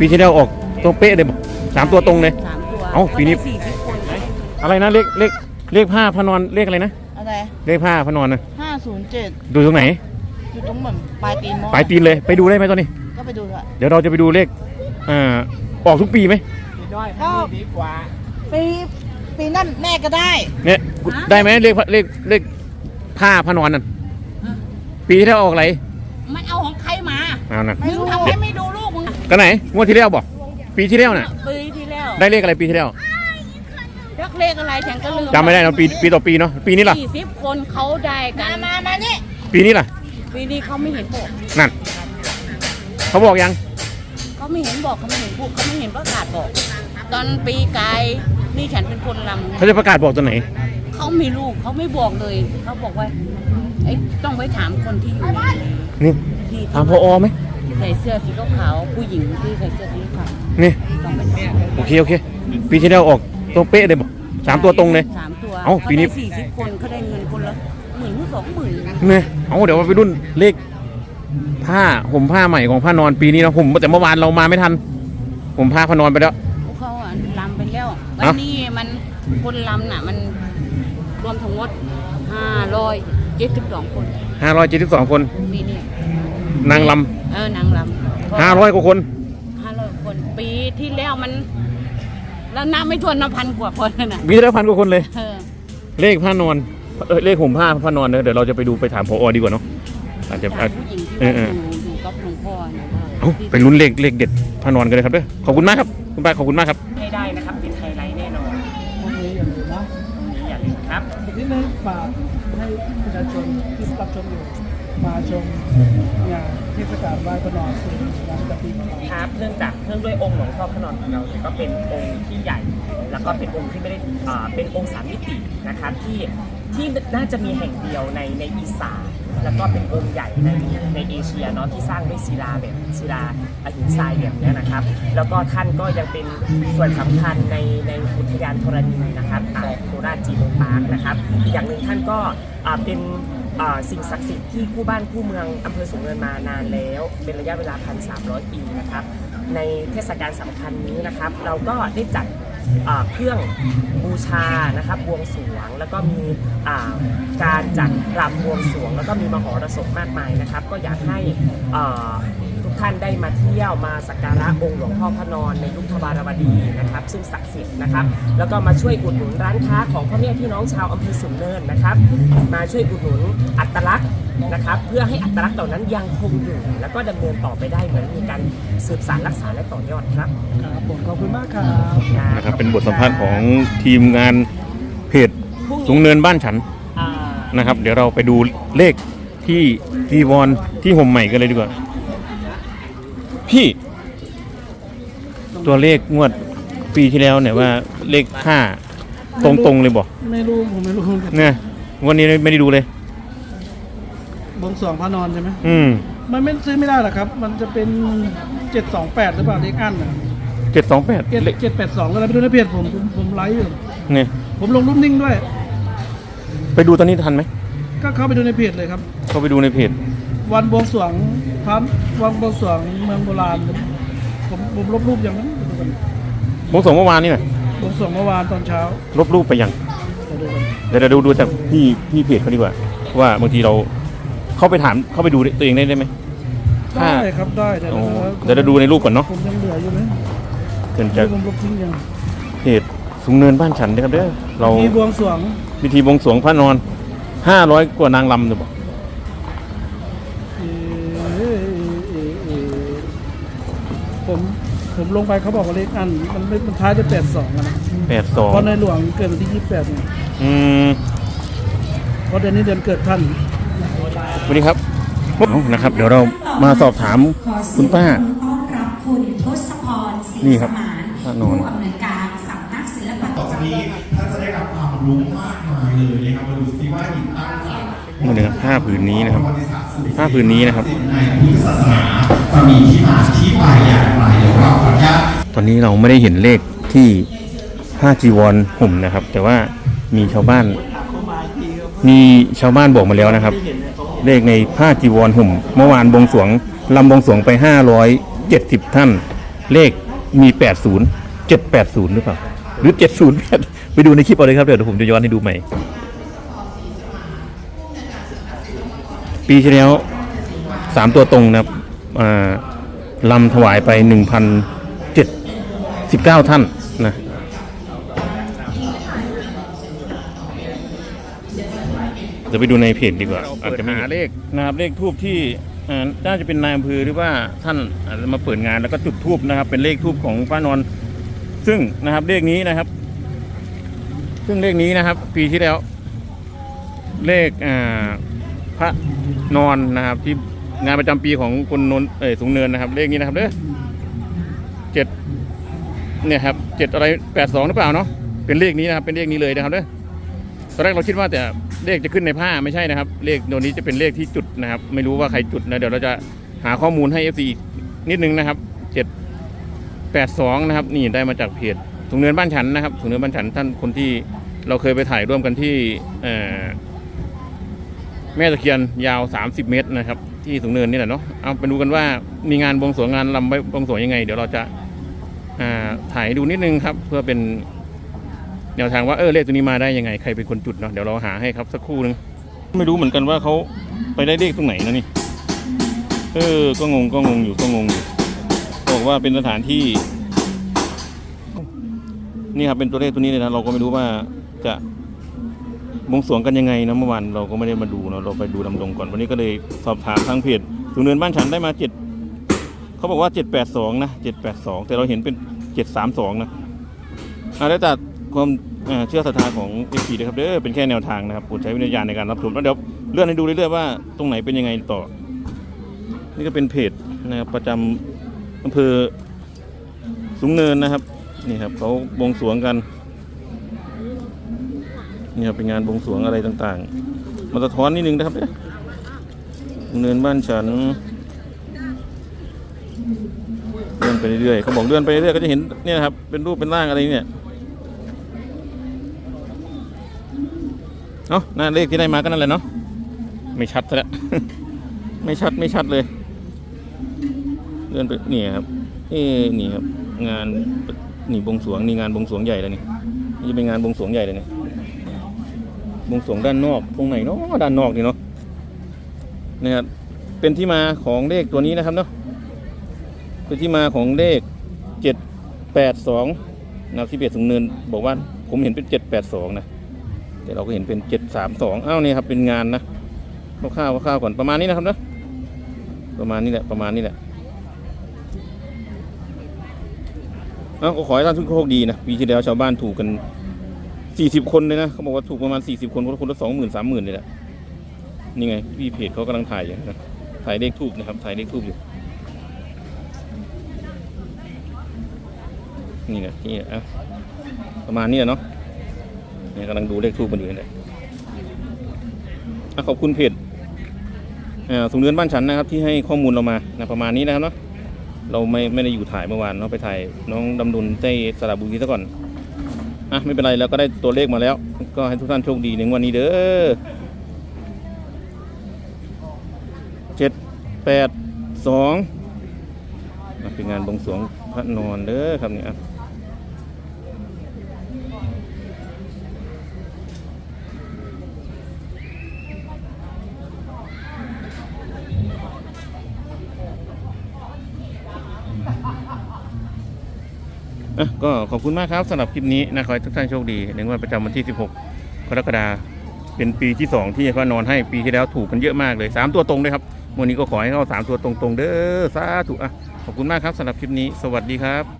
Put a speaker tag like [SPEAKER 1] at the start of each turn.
[SPEAKER 1] ปีที่แล้วออกตรงเป๊ะเลยบอกสามตัวตรงเลย
[SPEAKER 2] สามตัว
[SPEAKER 1] เอ้าปีนี้
[SPEAKER 2] สี่สิบคน
[SPEAKER 1] อะไรนะเลขเลขเลขผ้าพระนอนเลขอะไรนะ
[SPEAKER 2] อะไร
[SPEAKER 1] เลขผ้าพระนอนนะ
[SPEAKER 2] ห้าศูนย์เจ็ด
[SPEAKER 1] ดูตรงไหน
[SPEAKER 2] อยู่ตรงเหมือนปลายตีนมอ
[SPEAKER 1] ปลายตีนเลยไปดูได้ไหมตอนนี้
[SPEAKER 2] ก็ไปดูเถอะ
[SPEAKER 1] เดี๋ยวเราจะไปดูเลขอ่าออกทุกปีไหม
[SPEAKER 2] ก็ปีปีนั่นแม่ก็ได้
[SPEAKER 1] เนี่ยได้ไหมเลขเลขเลขผ้าพระนอนนั่นปีที่แล้วออกอะไร
[SPEAKER 2] มันเอาของใครมา
[SPEAKER 1] เอานั่น
[SPEAKER 2] มึงทำไมไม่ดูลู กมึง
[SPEAKER 1] ก็ไหนงวดที่แล้วบอกปีที่แล้วน่ะ
[SPEAKER 2] ปีที่แล้ว
[SPEAKER 1] ได้เลขอะไรปีที่แล้ว
[SPEAKER 2] รักเลขอะไรฉันก็ลืม
[SPEAKER 1] จำไม่ได้เนอะปีปีต่อปีเนาะปีนี้ล่ะ
[SPEAKER 2] สี่สิบคนเขาได้กันมามานี่
[SPEAKER 1] ปีนี้ล่ะ
[SPEAKER 2] ปีนี้เขาไม่เห็นบอก
[SPEAKER 1] นั่นเขาบอกยัง
[SPEAKER 2] เขาไม่เห็นบอกเขาไม่เห็นพูดเขาไม่เห็นประกาศบอก ตอนปีกายนี่ฉันเป็นคนล
[SPEAKER 1] เขาจะประกาศบอกตอนไหนำ
[SPEAKER 2] เขามีลูกเขาไม่บอกเลยเขาบอกว่าไอ้ต้องไปถามคนที่อยู่ใน
[SPEAKER 1] นี่
[SPEAKER 2] ที่
[SPEAKER 1] ถามพอไหม
[SPEAKER 2] ใส่เสื้อสีขาวๆผู้หญิงที่ใส่เสื้อสีขาว
[SPEAKER 1] นี่
[SPEAKER 2] ต้องไปถาม
[SPEAKER 1] โอเคโอเคปีที่แล้วออกตรงเป๊ะเลยบอกสามตัวตรงเลย
[SPEAKER 2] สามตัว
[SPEAKER 1] เอ้าปีนี้
[SPEAKER 2] สี่สิบคนเขาได้เงินคนละหมื่นหรือสองหมื่น
[SPEAKER 1] เนี่ยเอาเดี๋ยวเราไปรุ่นเลขผ้าห่มผ้าใหม่ของผ้านอนปีนี้นะผมแต่เมื่อวานเรามาไม่ทัน ผมผ้าผ้านอนไปแล้ว
[SPEAKER 2] เขาอะลำไปแล้ววัน
[SPEAKER 1] เอ้า
[SPEAKER 2] นี้มันคนลำน่ะ มันรวมทั้งหมดห้าร้อยเจ็ดสิบสองคน
[SPEAKER 1] ห้าร้อยเจ็ดสิบสองคน
[SPEAKER 2] ปีนี้
[SPEAKER 1] นางล
[SPEAKER 2] เออนางลำำ
[SPEAKER 1] ห้าร้อยกว่าคน
[SPEAKER 2] ห้าร้อยคนปีที่แล้วมัน แล้วนับไม่ถ้วนนับพันกว่าคนน่ะ
[SPEAKER 1] มีได้พันกว่าคนเลย
[SPEAKER 2] เออ
[SPEAKER 1] เลขผ้านอนเออเลขห่มผ้าผ้านอนเนอะเดี๋ยวเราจะไปดูไปถามพอดีกว่าเนาะอาจจะอาจ
[SPEAKER 2] ผู้หญิงที่
[SPEAKER 1] เอ
[SPEAKER 2] ว่า
[SPEAKER 1] อเอ
[SPEAKER 2] อ
[SPEAKER 1] อ
[SPEAKER 2] ยู่อยู่กับหลวงพ่อเนี่ย
[SPEAKER 1] เอ้าไปลุ้นเลขเลขเด็ดผ้านอนกันเลยครับเด้อขอบคุณมากครับคุณป้าขอบคุณมากครับ
[SPEAKER 3] ให้ได้นะครับเป็นไฮไลท์แน่นอน
[SPEAKER 4] พวกนี้อย่าลืมนะ
[SPEAKER 3] นี่อย่าลืมครับ
[SPEAKER 4] อีกนิดนึงฝากให้ประชาชนที่รับชมอยู่ มาชมงานเทศกาลไหว้พระนอนสู่งานประเพเค
[SPEAKER 3] รับเนื่องจากเนื่องด้วยองค์หลวงพ่อพระนอนของเราเนี่ยก็เป็นองค์ที่ใหญ่ แล้วก็เป็นองค์ที่ไม่ได้เป็นองค์สามมิตินะครับที่ ที่น่าจะมีแห่งเดียวในในอีสานแล้วก็เป็นองค์ใหญ่ในในเอเชียเนาะที่สร้างด้วยศิลาแบบศิลาอหินทรายแบบนี้นะครับ แล้วก็ท่านก็ยังเป็นส่วนสำคัญในในอุทยานธรณีนะครับอ่าโคราชจีโนปาร์คนะครับอีกอย่างหนึ่งท่านก็เป็นสิ่งศักดิ์สิทธิ์ที่คู่บ้านคู่เมืองอำเภอสูงเนินมานานแล้ว เป็นระยะเวลา 1,300 ปีนะครับ ในเทศกาลสำคัญนี้นะครับ เราก็ได้จัด เครื่องบูชานะครับบวงสรวง แล้วก็มีการจัดรำบวงสรวง แล้วก็มีมหรสพมากมายนะครับ ก็อยากให้ ทุกท่านได้มาเที่ยวมาสักการะองค์หลวงพ่อพระนอนในยุคทวารวดีนะครับ ซึ่งศักดิ์สิทธิ์นะครับ แล้วก็มาช่วยอุดหนุนร้านค้าของพ่อแม่พี่น้องชาวอำเภอสูงเนินนะครับ มาช่วยอุดหนุนอัตลักษณ์นะครับ เพื่อให้อัตลักษณ์เหล่านั้นยังคงอยู่ แล้วก็ดำเนินต่อไปได้เหมือนมีการสืบสานรักษาและต่อยอดครับ
[SPEAKER 4] ครับผมขอบคุณมากครับ
[SPEAKER 1] นะครับเป็นบทสัมภาษณ์ของทีมงานเพจสูงเนินบ้านฉัน
[SPEAKER 3] อ่า
[SPEAKER 1] นะครับ เดี๋ยวเราไปดูเลขที่ทีวอนที่ห่มใหม่กันเลยดีกว่า พี่ ตัวเลขงวดปีที่แล้วเนี่ยว่าเลขห้าตรงๆเลยบอก
[SPEAKER 4] ไม่รู้ผมไม่รู้
[SPEAKER 1] เนี่ยวันนี้ไม่ได้ดูเลย
[SPEAKER 4] บวงสรวงพระนอนใช่ไหม
[SPEAKER 1] อืม
[SPEAKER 4] มันไม่ซื้อไม่ได้หรอกครับ มันจะเป็น728หรือเปล่าเลขอันนะ
[SPEAKER 1] เจ็ดสองแปด
[SPEAKER 4] เจ็ดเจ็ดแปดสองก็เลยไปดูในเพจผมผมผมไลฟ์อยู่
[SPEAKER 1] เนี่ย
[SPEAKER 4] ผมลงรูปนิ่งด้วย
[SPEAKER 1] ไปดูตอนนี้ทันไหม
[SPEAKER 4] ก็เข้าไปดูในเพจเลยครับ
[SPEAKER 1] เข้าไปดูในเพจ
[SPEAKER 4] วันบวงสรวงพระวันบวงสรวงเมืองโบราณ ผมผมลบรูปอย่างนั้นไปดูกัน
[SPEAKER 1] บวงสรวงเมื่อวานนี่นะ
[SPEAKER 4] บวงสรวงเมื่อวานตอนเช้า
[SPEAKER 1] ลบรูปไปยัง
[SPEAKER 4] ไปดูกัน
[SPEAKER 1] เดี๋ยวเราดูดูจากพี่พี่เพจเขาดีกว่า ว่าบางทีเราเข้าไปถามเข้าไปดูตัวเองได้ได้ไหมถ้า
[SPEAKER 4] ได้ ครับได้แต่
[SPEAKER 1] โอ้เดี๋ยวเราดูในรูปก่อนเนาะ
[SPEAKER 4] ผมยังเหลืออยู่ไหม
[SPEAKER 1] เกินจาก
[SPEAKER 4] ที่ผมลบทิ้งยัง
[SPEAKER 1] เพจสูงเนินบ้านฉันนะครับเด้อเรา
[SPEAKER 4] มีบวงสรวง
[SPEAKER 1] พิธีบวงสรวงพระนอนห้าร้อยกว่านางลำเลยบอก
[SPEAKER 4] เผมลงไปเขาบอกว่าเลขอันมันไม่มันท้ายด้วยแปดสองนะ
[SPEAKER 1] แปดสอง
[SPEAKER 4] เพราะในหลวงเกิดวันที่ยี่สิบแปดเนี่ย
[SPEAKER 1] อืม
[SPEAKER 4] เพราะเดือนนี้เดือนเกิดท่าน
[SPEAKER 1] สวัสดีครับเอานะครับ เดี๋ยวเรามาสอบถามคุณป้า
[SPEAKER 5] ต้อนรับคุณทศพรศรี
[SPEAKER 1] นี่ครับ
[SPEAKER 5] สมาน
[SPEAKER 1] พระนอน
[SPEAKER 5] ผู้อำนวยการสำนักศิลปะ
[SPEAKER 6] ต่อจากนี้ท่านจะได้รับความรู้มากมายเลยนะครับมาดูซิว่าหินตั้งใจ
[SPEAKER 1] นี่นะครับผ้าผืนนี้นะครับ ผ้าผืนนี้นะครับ
[SPEAKER 6] ศาสนาจะมีที่มาที่ไปอย่างไรเดี๋ยวเราขออนุญาต
[SPEAKER 1] อนนี้เราไม่ได้เห็นเลขที่ผ้าจีวรห่มนะครับ แต่ว่ามีชาวบ้าน มีชาวบ้านบอกมาแล้วนะครับ เลขในผ้าจีวรห่ม เมื่อวานบงสวงลำบงสวงไป570ท่าน เลขมีแปดศูนย์เจ็ดแปดศูนย์หรือเปล่าหรือเจ็ดศูนย์ไปดูในคลิปเอาเลยครับเดี๋ยวผมจะย้อนให้ดูใหม่ ปีที่แล้วสามตัวตรงนะครับอ่าลำถวายไปหนึ่งพันเจ็ดสิบเก้าท่านนะเดี๋ยวไปดูในเพจดีกว่าอาจจะไม่หาเลขนะครับเลขทูบที่อ่าน่าจะเป็นนายอำเภอหรือว่าท่านอาจจะมาเปิดงานแล้วก็จุดทูบนะครับ เป็นเลขทูบของป้านอน ซึ่งนะครับเลขนี้นะครับ ซึ่งเลขนี้นะครับ ปีที่แล้ว เลขอ่า พระนอนนะครับ ที่งานประจำปีของคนนนท์เอยสูงเนินนะครับเลขนี้นะครับเด้อเจ็ดเนี่ยครับเจ็ดอะไรแปดสองหรือเปล่าเนาะเป็นเลขนี้นะครับเป็นเลขนี้เลยนะครับเด้อตอนแรกเราคิดว่าแต่เลขจะขึ้นในผ้าไม่ใช่นะครับ เลขตัวนี้จะเป็นเลขที่จุดนะครับ ไม่รู้ว่าใครจุดนะเดี๋ยวเราจะหาข้อมูลให้ FC อีกนิดนึงนะครับเจ็ดแปดสองนะครับ นี่ได้มาจากเพจถุงเนินบ้านฉันนะครับถุงเนินบ้านฉันท่านคนที่เราเคยไปถ่ายร่วมกันที่เอ่อ แม่ตะเคียนยาว 30 เมตรนะครับ ที่ถุงเนินนี่แหละเนาะเอาไปดูกันว่ามีงานบวงสรวงงานลำบวงสรวงยังไง เดี๋ยวเราจะาถ่ายดูนิดนึงครับ เพื่อเป็นแนวทางว่าเออเลขตัวนี้มาได้ยังไงใครเป็นคนจุดเนาะเดี๋ยวเราหาให้ครับสักครู่นึงไม่รู้เหมือนกันว่าเขาไปได้เลขตรงไหนนะนี่เออก็งงก็งงอยู่ก็งงอยู่บอกว่าเป็นสถานที่ นี่ครับเป็นตัวเลขตัวนี้เลยนะเราก็ไม่รู้ว่าจะ บวงสรวงกันยังไงนะเมื่อวานเราก็ไม่ได้มาดูเนาะเราไปดูดำดงก่อนวันนี้ก็เลยสอบถามทางเพจสูงเนินบ้านฉันได้มาเจ็ดเขาบอกว่าเจ็ดแปดสองนะเจ็ดแปดสองแต่เราเห็นเป็นเจ็ดสามสองนะอาแล้วแต่ความเชื่อศรัทธาของเอฟซีนะครับเด้อเป็นแค่แนวทางนะครับโปรดใช้วิจารณญาณในการรับชมแล้วเดี๋ยวเลื่อนให้ดูเรื่อยๆว่าตรงไหนเป็นยังไงต่อ นี่ก็เป็นเพจนะครับประจำอำเภอสูงเนินนะครับนี่ครับเขาบวงสรวงกัน นี่ครับเป็นงานบวงสรวงอะไรต่างๆ มาสะท้อนนิดนึงนะครับเนี่ยเนินบ้านฉันเลื่อนไปเรื่อยๆเขาบอกเลื่อนไปเรื่อยก็จะเห็นเนี่ยครับเป็นรูปเป็นร่างอะไรเนี่ยเนาะหน้าเลขที่ได้มาก็นั่นแหละเนาะไม่ชัดซะแล้วไม่ชัดไม่ชัดเลย เลื่อนไปนี่ครับเอ้นี่ครับ งานนี่บวงสวงนี่งานบวงสวงใหญ่แล้วนี่นี่จะเป็นงานบวงสวงใหญ่เลยเนี่ย วงสวงด้านนอกตรงไหนเนาะด้านนอกนี่เนาะนี่ครับเป็นที่มาของเลขตัวนี้นะครับเนาะเป็นที่มาของเลขเจ็ดแปดสองนะที่เบียดสูงเนินบอกว่าผมเห็นเป็นเจ็ดแปดสองนะแต่เราก็เห็นเป็นเจ็ดสามสองอ้าวนี่ครับเป็นงานนะคร่าวๆคร่าวๆก่อนประมาณนี้นะครับนะประมาณนี้แหละประมาณนี้แหละเอ้าก็ขอให้ท่านทุกโชคดีนะปีที่แล้วชาวบ้านถูกกัน สี่สิบคนเลยนะเขาบอกว่าถูกประมาณสี่สิบคนคนละคนละสองหมื่นสามหมื่นเลยแหละนี่ไงพี่เพจเขากำลังถ่ายอยู่นะถ่ายเลขทูบนะครับถ่ายเลขทูบอยู่นี่แหละนี่อะประมาณนี้เนาะเนี่ยกำลังดูเลขทูบกันอยู่นี่แหละอะขอบคุณเพจสูงเนินบ้านฉันนะครับ ที่ให้ข้อมูลเรามานะประมาณนี้นะครับเนาะเราไม่ไม่ได้อยู่ถ่ายเมื่อวานเนาะไปถ่ายน้องดำนุนในสระบุรีซะก่อน อะไม่เป็นไรแล้วก็ได้ตัวเลขมาแล้ว ก็ให้ทุกท่านโชคดีในงวันนี้เด้อเจ็ดแปดสองเป็นงานบวงสรวงพระนอนเด้อครับเนี่ย ก็ขอบคุณมากครับสำหรับคลิปนี้นะขอให้ทุกท่านโชคดีในงวดประจำวันที่ 16 กรกฎาคมเป็นปีที่ 2 ที่เขานอนให้ปีที่แล้วถูกกันเยอะมากเลย 3 ตัวตรงเลยครับวันนี้ก็ขอให้เข้า3ตัวตรงๆเด้อสาธุอะขอบคุณมากครับสำหรับคลิปนี้ สวัสดีครับ